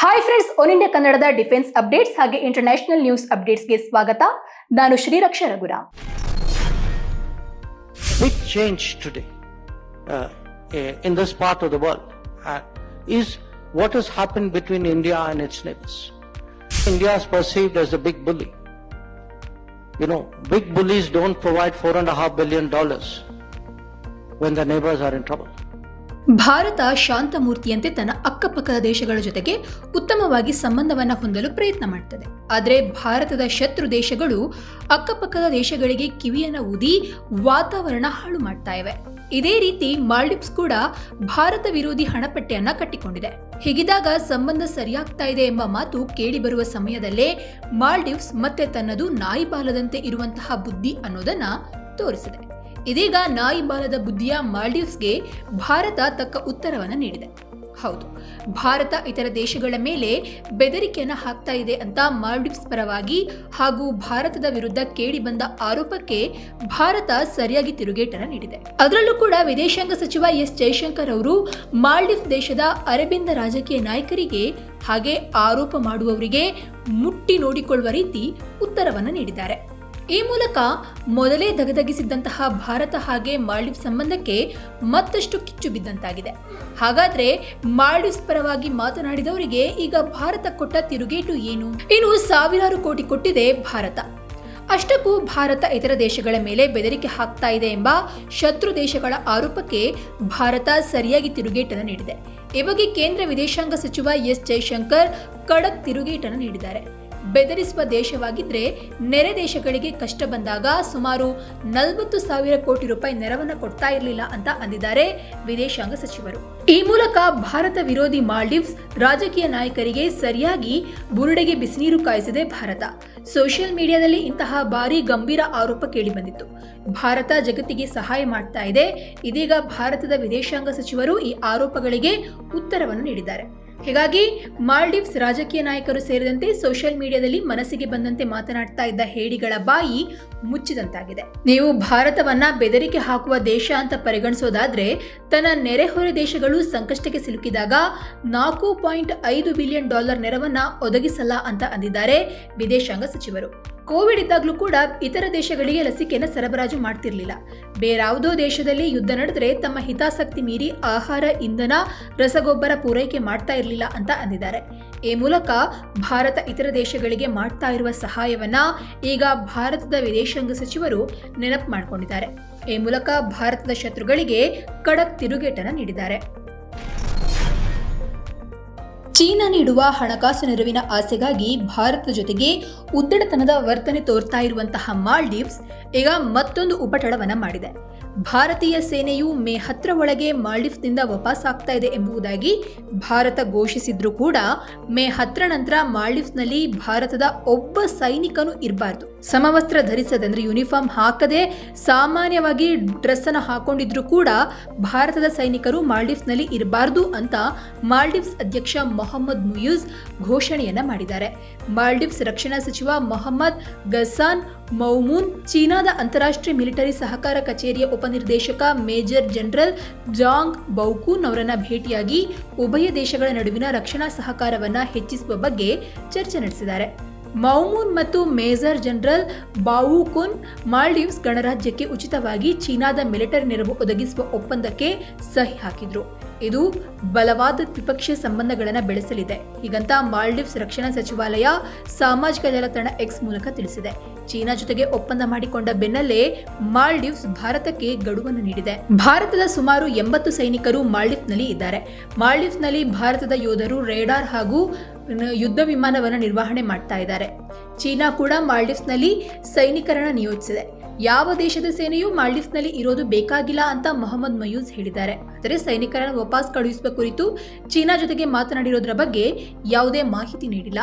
Hi friends one India ಕನ್ನಡದ defence updates ಹಾಗೆ international news ಅಪ್ಡೇಟ್ಸ್ಗೆ ಸ್ವಾಗತ ನಾನು Shreeraksha big change today uh, eh, in this part of the world uh, is what has happened between India and its neighbors. India is perceived as a big bully. You know, big bullies don't provide four and a half billion dollars when the Bharat ಶಾಂತಮೂರ್ತಿಯಂತೆ ತನ್ನ ಅಕ್ಕಪಕ್ಕದ ದೇಶಗಳ ಜೊತೆಗೆ ಉತ್ತಮವಾಗಿ ಸಂಬಂಧವನ್ನು ಹೊಂದಲು ಪ್ರಯತ್ನ ಮಾಡ್ತದೆ. ಆದರೆ ಭಾರತದ ಶತ್ರು ದೇಶಗಳು ಅಕ್ಕಪಕ್ಕದ ದೇಶಗಳಿಗೆ ಕಿವಿಯನ್ನು ಊದಿ ವಾತಾವರಣ ಹಾಳು ಮಾಡ್ತಾ ಇವೆ. ಇದೇ ರೀತಿ ಮಾಲ್ಡೀವ್ಸ್ ಕೂಡ ಭಾರತ ವಿರೋಧಿ ಹಣಪಟ್ಟಿಯನ್ನ ಕಟ್ಟಿಕೊಂಡಿದೆ. ಹೀಗಿದಾಗ ಸಂಬಂಧ ಸರಿಯಾಗ್ತಾ ಇದೆ ಎಂಬ ಮಾತು ಕೇಳಿಬರುವ ಸಮಯದಲ್ಲೇ ಮಾಲ್ಡೀವ್ಸ್ ಮತ್ತೆ ತನ್ನದು ನಾಯಿ ಬಾಲದಂತೆ ಇರುವಂತಹ ಬುದ್ಧಿ ಅನ್ನೋದನ್ನ ತೋರಿಸಿದೆ. ಇದೀಗ ನಾಯಿ ಬಾಲದ ಬುದ್ಧಿಯ ಮಾಲ್ಡೀವ್ಸ್ಗೆ ಭಾರತ ತಕ್ಕ ಉತ್ತರವನ್ನು ನೀಡಿದೆ. ಹೌದು, ಭಾರತ ಇತರ ದೇಶಗಳ ಮೇಲೆ ಬೆದರಿಕೆಯನ್ನು ಹಾಕ್ತಾ ಇದೆ ಅಂತ ಮಾಲ್ಡೀವ್ಸ್ ಪರವಾಗಿ ಹಾಗೂ ಭಾರತದ ವಿರುದ್ಧ ಕೇಳಿ ಬಂದ ಆರೋಪಕ್ಕೆ ಭಾರತ ಸರಿಯಾಗಿ ತಿರುಗೇಟನ ನೀಡಿದೆ. ಅದರಲ್ಲೂ ಕೂಡ ವಿದೇಶಾಂಗ ಸಚಿವ ಎಸ್ ಜೈಶಂಕರ್ ಅವರು ಮಾಲ್ಡೀವ್ಸ್ ದೇಶದ ಅರಬಿಂದ ರಾಜಕೀಯ ನಾಯಕರಿಗೆ ಹಾಗೆ ಆರೋಪ ಮಾಡುವವರಿಗೆ ಮುಟ್ಟಿ ನೋಡಿಕೊಳ್ಳುವ ರೀತಿ ಉತ್ತರವನ್ನು ನೀಡಿದ್ದಾರೆ. ಈ ಮೂಲಕ ಮೊದಲೇ ಧಗಧಗಿಸಿದ್ದಂತಹ ಭಾರತ ಹಾಗೆ ಮಾಲ್ಡೀವ್ಸ್ ಸಂಬಂಧಕ್ಕೆ ಮತ್ತಷ್ಟು ಕಿಚ್ಚು ಬಿದ್ದಂತಾಗಿದೆ. ಹಾಗಾದ್ರೆ ಮಾಲ್ಡೀವ್ಸ್ ಪರವಾಗಿ ಮಾತನಾಡಿದವರಿಗೆ ಈಗ ಭಾರತ ಕೊಟ್ಟ ತಿರುಗೇಟು ಏನು? ಇನ್ನು ಸಾವಿರಾರು ಕೋಟಿ ಕೊಟ್ಟಿದೆ ಭಾರತ. ಅಷ್ಟಕ್ಕೂ ಭಾರತ ಇತರ ದೇಶಗಳ ಮೇಲೆ ಬೆದರಿಕೆ ಹಾಕ್ತಾ ಇದೆ ಎಂಬ ಶತ್ರು ದೇಶಗಳ ಆರೋಪಕ್ಕೆ ಭಾರತ ಸರಿಯಾಗಿ ತಿರುಗೇಟನ್ನು ನೀಡಿದೆ. ಈ ಬಗ್ಗೆ ಕೇಂದ್ರ ವಿದೇಶಾಂಗ ಸಚಿವ ಎಸ್ ಜೈಶಂಕರ್ ಖಡಕ್ ತಿರುಗೇಟನ್ನು ನೀಡಿದ್ದಾರೆ. ಬೆದರಿಸುವ ದೇಶವಾಗಿದ್ರೆ ನೆರೆ ದೇಶಗಳಿಗೆ ಕಷ್ಟ ಬಂದಾಗ ಸುಮಾರು ನಲವತ್ತು ಸಾವಿರ ಕೋಟಿ ರೂಪಾಯಿ ನೆರವನ್ನು ಕೊಡ್ತಾ ಇರಲಿಲ್ಲ ಅಂತ ಅಂದಿದ್ದಾರೆ ವಿದೇಶಾಂಗ ಸಚಿವರು. ಈ ಮೂಲಕ ಭಾರತ ವಿರೋಧಿ ಮಾಲ್ಡೀವ್ಸ್ ರಾಜಕೀಯ ನಾಯಕರಿಗೆ ಸರಿಯಾಗಿ ಬುರುಡೆಗೆ ಬಿಸಿನೀರು ಕಾಯಿಸಿದೆ ಭಾರತ. ಸೋಷಿಯಲ್ ಮೀಡಿಯಾದಲ್ಲಿ ಇಂತಹ ಭಾರಿ ಗಂಭೀರ ಆರೋಪ ಕೇಳಿಬಂದಿತ್ತು. ಭಾರತ ಜಗತ್ತಿಗೆ ಸಹಾಯ ಮಾಡ್ತಾ ಇದೆ. ಇದೀಗ ಭಾರತದ ವಿದೇಶಾಂಗ ಸಚಿವರು ಈ ಆರೋಪಗಳಿಗೆ ಉತ್ತರವನ್ನು ನೀಡಿದ್ದಾರೆ. ಹೀಗಾಗಿ ಮಾಲ್ಡೀವ್ಸ್ ರಾಜಕೀಯ ನಾಯಕರು ಸೇರಿದಂತೆ ಸೋಷಿಯಲ್ ಮೀಡಿಯಾದಲ್ಲಿ ಮನಸ್ಸಿಗೆ ಬಂದಂತೆ ಮಾತನಾಡ್ತಾ ಇದ್ದ ಹೇಡಿಗಳ ಬಾಯಿ ಮುಚ್ಚಿದಂತಾಗಿದೆ. ನೀವು ಭಾರತವನ್ನ ಬೆದರಿಕೆ ಹಾಕುವ ದೇಶ ಅಂತ ಪರಿಗಣಿಸೋದಾದ್ರೆ, ತನ್ನ ನೆರೆಹೊರೆ ದೇಶಗಳು ಸಂಕಷ್ಟಕ್ಕೆ ಸಿಲುಕಿದಾಗ ನಾಲ್ಕು ಪಾಯಿಂಟ್ ಐದು ಬಿಲಿಯನ್ ಡಾಲರ್ ನೆರವನ್ನ ಒದಗಿಸಲ್ಲ ಅಂತ ಅಂದಿದ್ದಾರೆ ವಿದೇಶಾಂಗ ಸಚಿವರು. ಕೋವಿಡ್ ಇದ್ದಾಗಲೂ ಕೂಡ ಇತರ ದೇಶಗಳಿಗೆ ಲಸಿಕೆಯನ್ನು ಸರಬರಾಜು ಮಾಡ್ತಿರ್ಲಿಲ್ಲ. ಬೇರಾವುದೋ ದೇಶದಲ್ಲಿ ಯುದ್ಧ ನಡೆದ್ರೆ ತಮ್ಮ ಹಿತಾಸಕ್ತಿ ಮೀರಿ ಆಹಾರ, ಇಂಧನ, ರಸಗೊಬ್ಬರ ಪೂರೈಕೆ ಮಾಡ್ತಾ ಇರಲಿಲ್ಲ. ಅಂತ ಅಂದಿದ್ದಾರೆ. ಈ ಮೂಲಕ ಭಾರತ ಇತರ ದೇಶಗಳಿಗೆ ಮಾಡ್ತಾ ಇರುವ ಸಹಾಯವನ್ನ ಈಗ ಭಾರತದ ವಿದೇಶಾಂಗ ಸಚಿವರು ನೆನಪು ಮಾಡಿಕೊಂಡಿದ್ದಾರೆ. ಈ ಮೂಲಕ ಭಾರತದ ಶತ್ರುಗಳಿಗೆ ಕಡಕ್ ತಿರುಗೇಟನ ನೀಡಿದ್ದಾರೆ. ಚೀನಾ ನೀಡುವ ಹಣಕಾಸು ನೆರವಿನ ಆಸೆಗಾಗಿ ಭಾರತದ ಜೊತೆಗೆ ಉದ್ದಡತನದ ವರ್ತನೆ ತೋರ್ತಾ ಇರುವಂತಹ ಮಾಲ್ಡೀವ್ಸ್ ಈಗ ಮತ್ತೊಂದು ಉಪಟಳವನ್ನ ಮಾಡಿದೆ. ಭಾರತೀಯ ಸೇನೆಯು ಮೇ ಹತ್ತರ ಒಳಗೆ ಮಾಲ್ಡೀವ್ಸ್ನಿಂದ ವಾಪಸ್ ಆಗ್ತಾ ಇದೆ ಎಂಬುದಾಗಿ ಭಾರತ ಘೋಷಿಸಿದ್ರೂ ಕೂಡ ಮೇ ಹತ್ತರ ನಂತರ ಮಾಲ್ಡೀವ್ಸ್ನಲ್ಲಿ ಭಾರತದ ಒಬ್ಬ ಸೈನಿಕನೂ ಇರಬಾರ್ದು. ಸಮವಸ್ತ್ರ ಧರಿಸದೆ ಅಂದ್ರೆ ಯೂನಿಫಾರ್ಮ್ ಹಾಕದೆ ಸಾಮಾನ್ಯವಾಗಿ ಡ್ರೆಸ್ ಅನ್ನು ಹಾಕೊಂಡಿದ್ರು ಕೂಡ ಭಾರತದ ಸೈನಿಕರು ಮಾಲ್ಡೀವ್ಸ್ನಲ್ಲಿ ಇರಬಾರ್ದು ಅಂತ ಮಾಲ್ಡೀವ್ಸ್ ಅಧ್ಯಕ್ಷ ಮೊಹಮ್ಮದ್ ಮುಯೂಸ್ ಘೋಷಣೆಯನ್ನ ಮಾಡಿದ್ದಾರೆ. ಮಾಲ್ಡೀವ್ಸ್ ರಕ್ಷಣಾ ಸಚಿವ ಮೊಹಮ್ಮದ್ ಗಸಾನ್ ಮೌಮೂನ್, ಚೀನಾದ ಅಂತಾರಾಷ್ಟ್ರೀಯ ಮಿಲಿಟರಿ ಸಹಕಾರ ಕಚೇರಿಯ ಉಪನಿರ್ದೇಶಕ ಮೇಜರ್ ಜನರಲ್ ಜಾಂಗ್ ಬೌಕೂನ್ ಅವರನ್ನು ಭೇಟಿಯಾಗಿ ಉಭಯ ದೇಶಗಳ ನಡುವಿನ ರಕ್ಷಣಾ ಸಹಕಾರವನ್ನ ಹೆಚ್ಚಿಸುವ ಬಗ್ಗೆ ಚರ್ಚೆ ನಡೆಸಿದ್ದಾರೆ. ಮೌಮೂನ್ ಮತ್ತು ಮೇಜರ್ ಜನರಲ್ ಬಾವುಕುನ್ ಮಾಲ್ಡೀವ್ಸ್ ಗಣರಾಜ್ಯಕ್ಕೆ ಉಚಿತವಾಗಿ ಚೀನಾದ ಮಿಲಿಟರಿ ನೆರವು ಒದಗಿಸುವ ಒಪ್ಪಂದಕ್ಕೆ ಸಹಿ ಹಾಕಿದ್ರು. ಇದು ಬಲವಾದ ದ್ವಿಪಕ್ಷೀಯ ಸಂಬಂಧಗಳನ್ನು ಬೆಳೆಸಲಿದೆ. ಹೀಗಂತ ಮಾಲ್ಡೀವ್ಸ್ ರಕ್ಷಣಾ ಸಚಿವಾಲಯ ಸಾಮಾಜಿಕ ಜಾಲತಾಣ ಎಕ್ಸ್ ಮೂಲಕ ತಿಳಿಸಿದೆ. ಚೀನಾ ಜೊತೆಗೆ ಒಪ್ಪಂದ ಮಾಡಿಕೊಂಡ ಬೆನ್ನಲ್ಲೇ ಮಾಲ್ಡೀವ್ಸ್ ಭಾರತಕ್ಕೆ ಗಡುವನ್ನು ನೀಡಿದೆ. ಭಾರತದ ಸುಮಾರು ಎಂಬತ್ತು ಸೈನಿಕರು ಮಾಲ್ಡೀವ್ಸ್ನಲ್ಲಿ ಇದ್ದಾರೆ. ಮಾಲ್ಡೀವ್ಸ್ನಲ್ಲಿ ಭಾರತದ ಯೋಧರು ರೇಡಾರ್ ಹಾಗೂ ಯುದ್ಧ ವಿಮಾನವನ್ನು ನಿರ್ವಹಣೆ ಮಾಡ್ತಾ ಇದ್ದಾರೆ. ಚೀನಾ ಕೂಡ ಮಾಲ್ಡೀವ್ಸ್ನಲ್ಲಿ ಸೈನಿಕರನ್ನು ನಿಯೋಜಿಸಿದೆ. ಯಾವ ದೇಶದ ಸೇನೆಯೂ ಮಾಲ್ಡೀವ್ಸ್ನಲ್ಲಿ ಇರೋದು ಬೇಕಾಗಿಲ್ಲ ಅಂತ ಮೊಹಮ್ಮದ್ ಮಯೂಸ್ ಹೇಳಿದ್ದಾರೆ. ಆದರೆ ಸೈನಿಕರನ್ನು ವಾಪಸ್ ಕಳುಹಿಸುವ ಕುರಿತು ಚೀನಾ ಜೊತೆಗೆ ಮಾತನಾಡಿರೋದ್ರ ಬಗ್ಗೆ ಯಾವುದೇ ಮಾಹಿತಿ ನೀಡಿಲ್ಲ.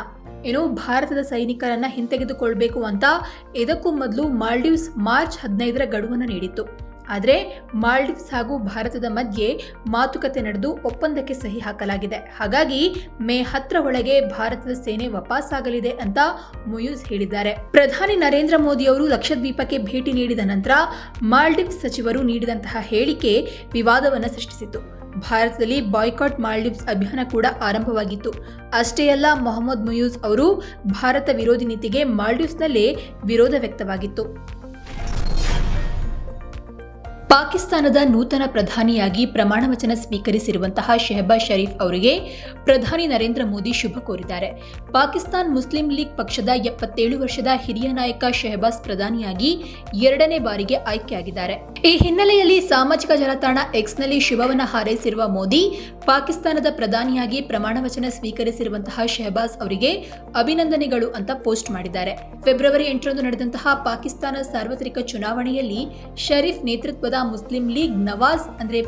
ಏನು ಭಾರತದ ಸೈನಿಕರನ್ನ ಹಿಂತೆಗೆದುಕೊಳ್ಬೇಕು ಅಂತ ಇದಕ್ಕೂ ಮೊದಲು ಮಾಲ್ಡೀವ್ಸ್ ಮಾರ್ಚ್ ಹದಿನೈದರ ಗಡುವನ್ನು ನೀಡಿತ್ತು. ಆದರೆ ಮಾಲ್ಡೀವ್ಸ್ ಹಾಗೂ ಭಾರತದ ಮಧ್ಯೆ ಮಾತುಕತೆ ನಡೆದು ಒಪ್ಪಂದಕ್ಕೆ ಸಹಿ ಹಾಕಲಾಗಿದೆ. ಹಾಗಾಗಿ ಮೇ ಹತ್ತರ ಒಳಗೆ ಭಾರತದ ಸೇನೆ ವಾಪಸ್ಸಾಗಲಿದೆ ಅಂತ ಮುಯೂಸ್ ಹೇಳಿದ್ದಾರೆ. ಪ್ರಧಾನಿ ನರೇಂದ್ರ ಮೋದಿ ಅವರು ಲಕ್ಷದ್ವೀಪಕ್ಕೆ ಭೇಟಿ ನೀಡಿದ ನಂತರ ಮಾಲ್ಡೀವ್ಸ್ ಸಚಿವರು ನೀಡಿದಂತಹ ಹೇಳಿಕೆ ವಿವಾದವನ್ನು ಸೃಷ್ಟಿಸಿತು ಭಾರತದಲ್ಲಿ ಬಾಯ್ಕಾಟ್ ಮಾಲ್ಡೀವ್ಸ್ ಅಭಿಯಾನ ಕೂಡ ಆರಂಭವಾಗಿತ್ತು. ಅಷ್ಟೇ ಅಲ್ಲ, ಮೊಹಮ್ಮದ್ ಮುಯೂಸ್ ಅವರು ಭಾರತ ವಿರೋಧಿ ನೀತಿಗೆ ಮಾಲ್ಡೀವ್ಸ್ನಲ್ಲೇ ವಿರೋಧ ವ್ಯಕ್ತವಾಗಿತ್ತು. ಪಾಕಿಸ್ತಾನದ ನೂತನ ಪ್ರಧಾನಿಯಾಗಿ ಪ್ರಮಾಣ ವಚನ ಸ್ವೀಕರಿಸಿರುವಂತಹ ಶೆಹಬಾಜ್ ಶರೀಫ್ ಅವರಿಗೆ ಪ್ರಧಾನಿ ನರೇಂದ್ರ ಮೋದಿ ಶುಭ ಕೋರಿದ್ದಾರೆ. ಪಾಕಿಸ್ತಾನ್ ಮುಸ್ಲಿಂ ಲೀಗ್ ಪಕ್ಷದ ಎಪ್ಪತ್ತೇಳು ವರ್ಷದ ಹಿರಿಯ ನಾಯಕ ಶೆಹಬಾಜ್ ಪ್ರಧಾನಿಯಾಗಿ ಎರಡನೇ ಬಾರಿಗೆ ಆಯ್ಕೆಯಾಗಿದ್ದಾರೆ. ಈ ಹಿನ್ನೆಲೆಯಲ್ಲಿ ಸಾಮಾಜಿಕ ಜಾಲತಾಣ ಎಕ್ಸ್ನಲ್ಲಿ ಶುಭವನ್ನ ಹಾರೈಸಿರುವ ಮೋದಿ, ಪಾಕಿಸ್ತಾನದ ಪ್ರಧಾನಿಯಾಗಿ ಪ್ರಮಾಣ ವಚನ ಸ್ವೀಕರಿಸಿರುವಂತಹ ಶೆಹಬಾಜ್ ಅವರಿಗೆ ಅಭಿನಂದನೆಗಳು ಅಂತ ಪೋಸ್ಟ್ ಮಾಡಿದ್ದಾರೆ. ಫೆಬ್ರವರಿ ಎಂಟರಂದು ನಡೆದಂತಹ ಪಾಕಿಸ್ತಾನ ಸಾರ್ವತ್ರಿಕ ಚುನಾವಣೆಯಲ್ಲಿ ಶರೀಫ್ ನೇತೃತ್ವದ ಮುಸ್ಲಿಂ ಲೀಗ್ ನವಾಜ್ ಅಂದ್ರೆ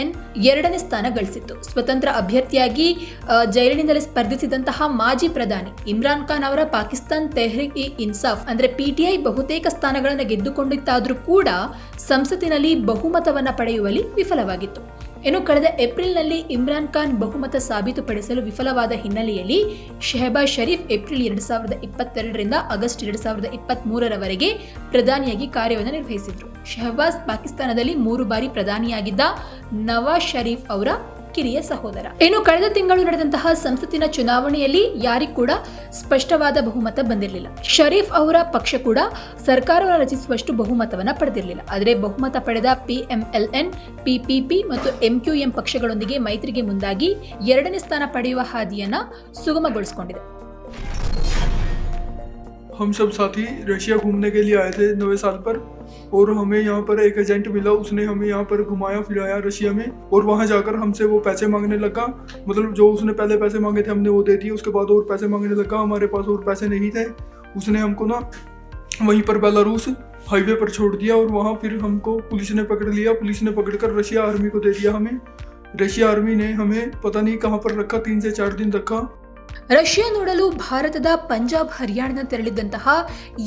ಎನ್ ಎರಡನೇ ಸ್ಥಾನ ಗಳಿಸಿತ್ತು. ಸ್ವತಂತ್ರ ಅಭ್ಯರ್ಥಿಯಾಗಿ ಜೈಲಿನಿಂದಲೇ ಸ್ಪರ್ಧಿಸಿದಂತಹ ಮಾಜಿ ಪ್ರಧಾನಿ ಇಮ್ರಾನ್ ಖಾನ್ ಅವರ ಪಾಕಿಸ್ತಾನ್ ತೆಹ್ರಿಕ್ ಇ ಇನ್ಸಾಫ್ ಅಂದ್ರೆ ಪಿಟಿಐ ಬಹುತೇಕ ಸ್ಥಾನಗಳನ್ನು ಗೆದ್ದುಕೊಂಡಿತ್ತಾದ್ರೂ ಕೂಡ ಸಂಸತ್ತಿನಲ್ಲಿ ಬಹುಮತವನ್ನ ಪಡೆಯುವಲ್ಲಿ ವಿಫಲವಾಗಿತ್ತು. ಇನ್ನು ಕಳೆದ ಏಪ್ರಿಲ್ನಲ್ಲಿ ಇಮ್ರಾನ್ ಖಾನ್ ಬಹುಮತ ಸಾಬೀತುಪಡಿಸಲು ವಿಫಲವಾದ ಹಿನ್ನೆಲೆಯಲ್ಲಿ ಶೆಹಬಾಜ್ ಶರೀಫ್ ಏಪ್ರಿಲ್ ಎರಡು ಸಾವಿರದ ಇಪ್ಪತ್ತೆರಡರಿಂದ ಆಗಸ್ಟ್ ಎರಡು ಸಾವಿರದ ಇಪ್ಪತ್ತ್ಮೂರರವರೆಗೆ ಪ್ರಧಾನಿಯಾಗಿ ಕಾರ್ಯವನ್ನು ನಿರ್ವಹಿಸಿದರು. ಶೆಹಬಾಜ್ ಪಾಕಿಸ್ತಾನದಲ್ಲಿ ಮೂರು ಬಾರಿ ಪ್ರಧಾನಿಯಾಗಿದ್ದ ನವಾಜ್ ಶರೀಫ್ ಅವರ ಕಿರಿಯ ಸಹೋದರ. ಇನ್ನು ಕಳೆದ ತಿಂಗಳು ನಡೆದಂತಹ ಸಂಸತ್ತಿನ ಚುನಾವಣೆಯಲ್ಲಿ ಯಾರಿಗೂ ಕೂಡ ಸ್ಪಷ್ಟವಾದ ಬಹುಮತ ಬಂದಿರಲಿಲ್ಲ. ಶರೀಫ್ ಅವರ ಪಕ್ಷ ಕೂಡ ಸರ್ಕಾರವನ್ನು ರಚಿಸುವಷ್ಟು ಬಹುಮತವನ್ನ ಪಡೆದಿರಲಿಲ್ಲ. ಆದರೆ ಬಹುಮತ ಪಡೆದ ಪಿಎಂಎಲ್ಎನ್ ಪಿಪಿಪಿ ಮತ್ತು ಎಂಕ್ಯೂಎಂ ಪಕ್ಷಗಳೊಂದಿಗೆ ಮೈತ್ರಿಗೆ ಮುಂದಾಗಿ ಎರಡನೇ ಸ್ಥಾನ ಪಡೆಯುವ ಹಾದಿಯನ್ನ ಸುಗಮಗೊಳಿಸಿಕೊಂಡಿದೆ. हम सब साथी रशिया घूमने के लिए आए थे नवे साल पर, और हमें यहाँ पर एक एजेंट मिला, उसने हमें यहाँ पर घुमाया, फिराया रशिया में, और वहाँ जाकर हमसे वो पैसे मांगने लगा। मतलब जो उसने पहले पैसे मांगे थे, हमने वो दे दिए, उसके बाद और पैसे मांगने लगा, हमारे पास और पैसे नहीं थे। उसने हमको ना वहीं पर बेलारूस हाईवे पर छोड़ दिया, और वहाँ फिर हमको पुलिस ने पकड़ लिया। पुलिस ने पकड़ कर रशिया आर्मी को दे दिया हमें। रशिया आर्मी ने हमें पता नहीं कहाँ पर रखा, तीन से चार दिन रखा। ರಷ್ಯಾ ನೋಡಲು ಭಾರತದ ಪಂಜಾಬ್ ಹರಿಯಾಣದ ತೆರಳಿದ್ದಂತಹ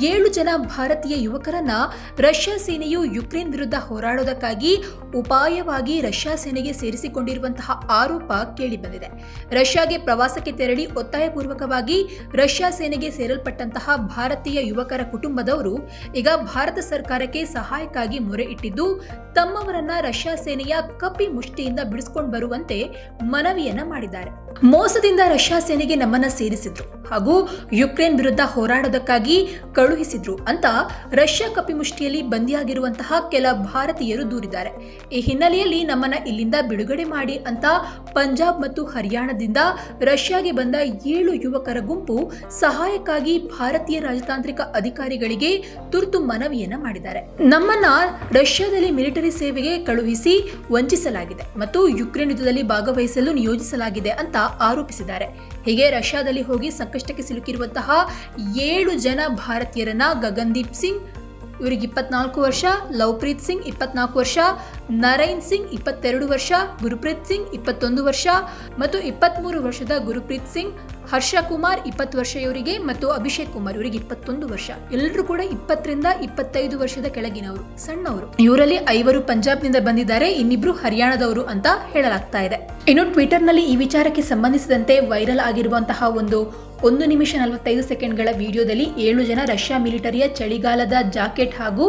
ಏಳು ಜನ ಭಾರತೀಯ ಯುವಕರನ್ನ ರಷ್ಯಾ ಸೇನೆಯು ಯುಕ್ರೇನ್ ವಿರುದ್ಧ ಹೋರಾಡೋದಕ್ಕಾಗಿ ಉಪಾಯವಾಗಿ ರಷ್ಯಾ ಸೇನೆಗೆ ಸೇರಿಸಿಕೊಂಡಿರುವಂತಹ ಆರೋಪ ಕೇಳಿಬಂದಿದೆ. ರಷ್ಯಾಗೆ ಪ್ರವಾಸಕ್ಕೆ ತೆರಳಿ ಒತ್ತಾಯಪೂರ್ವಕವಾಗಿ ರಷ್ಯಾ ಸೇನೆಗೆ ಸೇರಲ್ಪಟ್ಟಂತಹ ಭಾರತೀಯ ಯುವಕರ ಕುಟುಂಬದವರು ಈಗ ಭಾರತ ಸರ್ಕಾರಕ್ಕೆ ಸಹಾಯಕ್ಕಾಗಿ ಮೊರೆ ಇಟ್ಟಿದ್ದು, ತಮ್ಮವರನ್ನ ರಷ್ಯಾ ಸೇನೆಯ ಕಪ್ಪಿ ಮುಷ್ಟಿಯಿಂದ ಬಿಡಿಸಿಕೊಂಡು ಬರುವಂತೆ ಮನವಿಯನ್ನ ಮಾಡಿದ್ದಾರೆ. ಮೋಸದಿಂದ ರಷ್ಯಾ ಸೇನೆಗೆ ನಮ್ಮನ್ನ ಸೇರಿಸಿದ್ರು ಹಾಗೂ ಯುಕ್ರೇನ್ ವಿರುದ್ಧ ಹೋರಾಡೋದಕ್ಕಾಗಿ ಕಳುಹಿಸಿದ್ರು ಅಂತ ರಷ್ಯಾ ಕಪಿಮುಷ್ಟಿಯಲ್ಲಿ ಬಂದಿಯಾಗಿರುವಂತಹ ಕೆಲ ಭಾರತೀಯರು ದೂರಿದ್ದಾರೆ. ಈ ಹಿನ್ನೆಲೆಯಲ್ಲಿ ನಮ್ಮನ್ನ ಇಲ್ಲಿಂದ ಬಿಡುಗಡೆ ಮಾಡಿ ಅಂತ ಪಂಜಾಬ್ ಮತ್ತು ಹರಿಯಾಣದಿಂದ ರಷ್ಯಾಗೆ ಬಂದ ಏಳು ಯುವಕರ ಗುಂಪು ಸಹಾಯಕ್ಕಾಗಿ ಭಾರತೀಯ ರಾಜತಾಂತ್ರಿಕ ಅಧಿಕಾರಿಗಳಿಗೆ ತುರ್ತು ಮನವಿಯನ್ನ ಮಾಡಿದ್ದಾರೆ. ನಮ್ಮನ್ನ ರಷ್ಯಾದಲ್ಲಿ ಮಿಲಿಟರಿ ಸೇವೆಗೆ ಕಳುಹಿಸಿ ವಂಚಿಸಲಾಗಿದೆ ಮತ್ತು ಯುಕ್ರೇನ್ ಯುದ್ಧದಲ್ಲಿ ಭಾಗವಹಿಸಲು ನಿಯೋಜಿಸಲಾಗಿದೆ ಅಂತ ಆರೋಪಿಸಿದ್ದಾರೆ. ಹೀಗೆ ರಷ್ಯಾದಲ್ಲಿ ಹೋಗಿ ಸಂಕಷ್ಟಕ್ಕೆ ಸಿಲುಕಿರುವಂತಹ ಏಳು ಜನ ಭಾರತೀಯರನ್ನ ಗಗನ್ದೀಪ್ ಸಿಂಗ್, ಇವರಿಗೆ ಇಪ್ಪತ್ನಾಲ್ಕು ವರ್ಷ, ಲವ್ಪ್ರೀತ್ ಸಿಂಗ್ ಇಪ್ಪತ್ನಾಲ್ಕು ವರ್ಷ ನರೈನ್ ಸಿಂಗ್ ಇಪ್ಪತ್ತೆರಡು ವರ್ಷ, ಗುರುಪ್ರೀತ್ ಸಿಂಗ್ ಇಪ್ಪತ್ತೊಂದು ವರ್ಷ ಮತ್ತು ಇಪ್ಪತ್ತ್ಮೂರು ವರ್ಷದ ಗುರುಪ್ರೀತ್ ಸಿಂಗ್ ಹರ್ಷ ಕುಮಾರ್ ಇಪ್ಪತ್ತು ವರ್ಷ ಇವರಿಗೆ ಮತ್ತು ಅಭಿಷೇಕ್ ಕುಮಾರ್ ಇವರಿಗೆ ಇಪ್ಪತ್ತೊಂದು ವರ್ಷ. ಎಲ್ಲರೂ ಕೂಡ ಇಪ್ಪತ್ತರಿಂದ ಇಪ್ಪತ್ತೈದು ವರ್ಷದ ಕೆಳಗಿನವರು, ಸಣ್ಣವರು. ಇವರಲ್ಲಿ ಐವರು ಪಂಜಾಬ್ನಿಂದ ಬಂದಿದ್ದಾರೆ, ಇನ್ನಿಬ್ರು ಹರಿಯಾಣದವರು ಅಂತ ಹೇಳಲಾಗ್ತಾ ಇದೆ. ಇನ್ನು ಟ್ವಿಟರ್ನಲ್ಲಿ ಈ ವಿಚಾರಕ್ಕೆ ಸಂಬಂಧಿಸಿದಂತೆ ವೈರಲ್ ಆಗಿರುವಂತಹ ಒಂದು ಒಂದು ನಿಮಿಷ ನಲವತ್ತೈದು ಸೆಕೆಂಡ್ಗಳ ವಿಡಿಯೋದಲ್ಲಿ ಏಳು ಜನ ರಷ್ಯಾ ಮಿಲಿಟರಿಯ ಚಳಿಗಾಲದ ಜಾಕೆಟ್ ಹಾಗೂ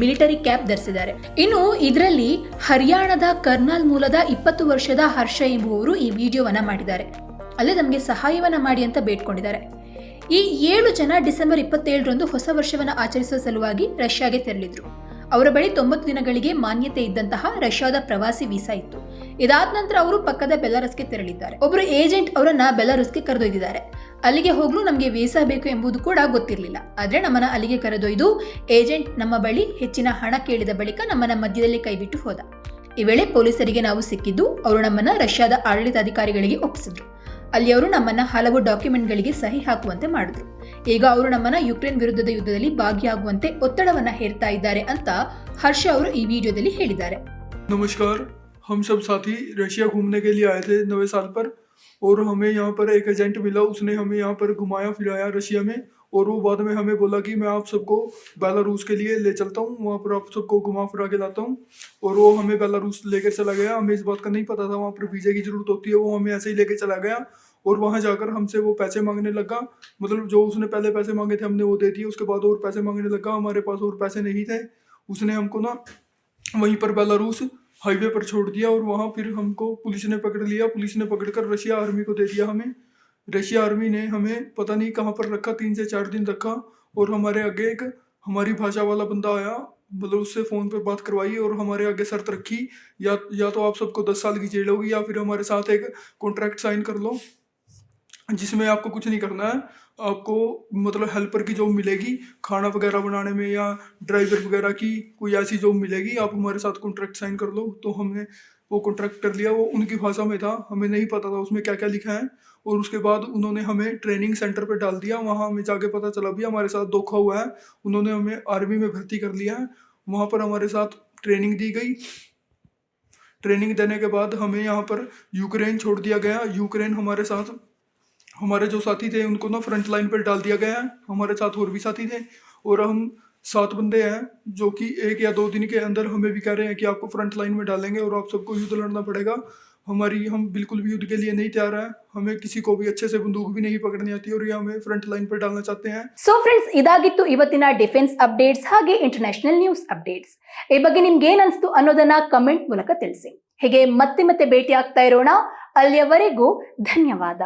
ಮಿಲಿಟರಿ ಕ್ಯಾಪ್ ಧರಿಸಿದ್ದಾರೆ. ಇನ್ನು ಇದರಲ್ಲಿ ಹರಿಯಾಣದ ಕರ್ನಾಲ್ ಮೂಲದ ಇಪ್ಪತ್ತು ವರ್ಷದ ಹರ್ಷ ಎಂಬುವವರು ಈ ವಿಡಿಯೋವನ್ನ ಮಾಡಿದ್ದಾರೆ. ಅಲ್ಲೇ ನಮಗೆ ಸಹಾಯವನ್ನು ಮಾಡಿ ಅಂತ ಬೇಡ್ಕೊಂಡಿದ್ದಾರೆ. ಈ ಏಳು ಜನ ಡಿಸೆಂಬರ್ ಇಪ್ಪತ್ತೇಳರಂದು ಹೊಸ ವರ್ಷವನ್ನು ಆಚರಿಸುವ ಸಲುವಾಗಿ ರಷ್ಯಾಗೆ ತೆರಳಿದ್ರು. ಅವರ ಬಳಿ ತೊಂಬತ್ತು ದಿನಗಳಿಗೆ ಮಾನ್ಯತೆ ಇದ್ದಂತಹ ರಷ್ಯಾದ ಪ್ರವಾಸಿ ವೀಸಾ ಇತ್ತು. ಇದಾದ ನಂತರ ಅವರು ಪಕ್ಕದ ಬೆಲಾರಸ್ಗೆ ತೆರಳಿದ್ದಾರೆ. ಒಬ್ಬರು ಏಜೆಂಟ್ ಅವರನ್ನ ಬೆಲಾರಸ್ಗೆ ಕರೆದೊಯ್ದಿದ್ದಾರೆ. ಅಲ್ಲಿಗೆ ಹೋಗಲು ನಮಗೆ ವೀಸಾ ಬೇಕು ಎಂಬುದು ಕೂಡ ಗೊತ್ತಿರಲಿಲ್ಲ. ಆದರೆ ನಮ್ಮನ್ನ ಅಲ್ಲಿಗೆ ಕರೆದೊಯ್ದು ಏಜೆಂಟ್ ನಮ್ಮ ಬಳಿ ಹೆಚ್ಚಿನ ಹಣ ಕೇಳಿದ ಬಳಿಕ ನಮ್ಮನ್ನ ಮಧ್ಯದಲ್ಲಿ ಕೈಬಿಟ್ಟು ಹೋದ. ಈ ವೇಳೆ ಪೊಲೀಸರಿಗೆ ನಾವು ಸಿಕ್ಕಿದ್ದು, ಅವರು ನಮ್ಮನ್ನ ರಷ್ಯಾದ ಆಡಳಿತಾಧಿಕಾರಿಗಳಿಗೆ ಒಪ್ಪಿಸಿದ್ರು. ಅಲ್ಲಿ ಅವರು ನಮ್ಮನ್ನ ಹಲವು ಡಾಕ್ಯುಮೆಂಟ್ಗಳಿಗೆ ಸಹಿ ಹಾಕುವಂತೆ ಮಾಡಿದ್ರು ಈಗ ಅವರು ನಮ್ಮನ್ನ ಯುಕ್ರೇನ್ ವಿರುದ್ಧದ ಯುದ್ಧದಲ್ಲಿ ಭಾಗಿಯಾಗುವಂತೆ ಒತ್ತಡವನ್ನ ಹೇರ್ತಾ ಇದ್ದಾರೆ ಅಂತ ಹರ್ಷ ಅವರು ಈ ವಿಡಿಯೋದಲ್ಲಿ ಹೇಳಿದ್ದಾರೆ नमस्कार हम सब साथी रशिया घूमने के लिए आए थे नवे साल पर और हमें यहाँ पर एक एजेंट मिला उसने हमें यहाँ पर घुमाया फिराया रशिया में और वो बाद में हमें बोला कि मैं आप सबको बेलारूस के लिए ले चलता हूँ, वहाँ पर आप सबको घुमा फिरा के लाता हूँ। और वो हमें बेलारूस लेकर चला गया। हमें इस बात का नहीं पता था, वहाँ पर वीज़ा की ज़रूरत होती है, वो हमें ऐसे ही लेके चला गया। और वहाँ जाकर हमसे वो पैसे मांगने लगा। मतलब जो उसने पहले पैसे मांगे थे, हमने वो दे दिए। उसके बाद और पैसे मांगने लगा। हमारे पास और पैसे नहीं थे। उसने हमको ना वहीं पर बेलारूस हाईवे पर छोड़ दिया और वहाँ फिर हमको पुलिस ने पकड़ लिया। पुलिस ने पकड़कर रशिया आर्मी को दे दिया हमें। रशिया आर्मी ने हमें पता नहीं कहाँ पर रखा, तीन से चार दिन रखा और हमारे आगे एक हमारी भाषा वाला बंदा आया मतलब उससे फ़ोन पर बात करवाई और हमारे आगे शर्त रखी, या या तो आप सबको दस साल की जेल होगी या फिर हमारे साथ एक कॉन्ट्रैक्ट साइन कर लो, जिसमें आपको कुछ नहीं करना है। आपको मतलब हेल्पर की जॉब मिलेगी, खाना वगैरह बनाने में या ड्राइवर वगैरह की कोई ऐसी जॉब मिलेगी, आप हमारे साथ कॉन्ट्रैक्ट साइन कर लो। तो हमने वो कॉन्ट्रैक्ट कर लिया, वो उनकी भाषा में था, हमें नहीं पता था उसमें क्या क्या लिखा है। और उसके बाद उन्होंने हमें ट्रेनिंग सेंटर पे डाल दिया। वहाँ हमें जाके पता चला भी हमारे साथ धोखा हुआ है। उन्होंने हमें आर्मी में भर्ती कर लिया है। वहाँ पर हमारे साथ ट्रेनिंग दी गई। ट्रेनिंग देने के बाद हमें यहाँ पर यूक्रेन छोड़ दिया गया। यूक्रेन हमारे साथ, हमारे जो साथी थे, उनको ना फ्रंट लाइन पर डाल दिया गया है। हमारे साथ और भी साथी थे और हम सात बंदे हैं, जो कि एक या दो दिन के अंदर हमें भी कह रहे हैं कि आपको फ्रंट लाइन में डालेंगे और आप सबको युद्ध लड़ना पड़ेगा। हमारी हम बिल्कुल भी युद्ध के लिए नहीं तैयार हैं हमें किसी को भी अच्छे से बंदूक भी नहीं पकड़नी आती और ये हमें फ्रंट लाइन पर डालना चाहते हैं ಸೊ ಫ್ರೆಂಡ್ಸ್ ಇದಾಗಿತ್ತು ಇವತ್ತಿನ ಡಿಫೆನ್ಸ್ ಅಪ್ಡೇಟ್ಸ್ ಹಾಗೆ ಇಂಟರ್ನ್ಯಾಷನಲ್ ನ್ಯೂಸ್ ಅಪ್ಡೇಟ್ಸ್ ಈ ಬಗ್ಗೆ ನಿಮ್ಗೆ ಏನ್ ಅನ್ಸ್ತು ಅನ್ನೋದನ್ನ ಕಮೆಂಟ್ ಮೂಲಕ ತಿಳಿಸಿ ಹೀಗೆ ಮತ್ತೆ ಮತ್ತೆ ಭೇಟಿ ಆಗ್ತಾ ಇರೋಣ ಅಲ್ಲಿಯವರೆಗೂ ಧನ್ಯವಾದ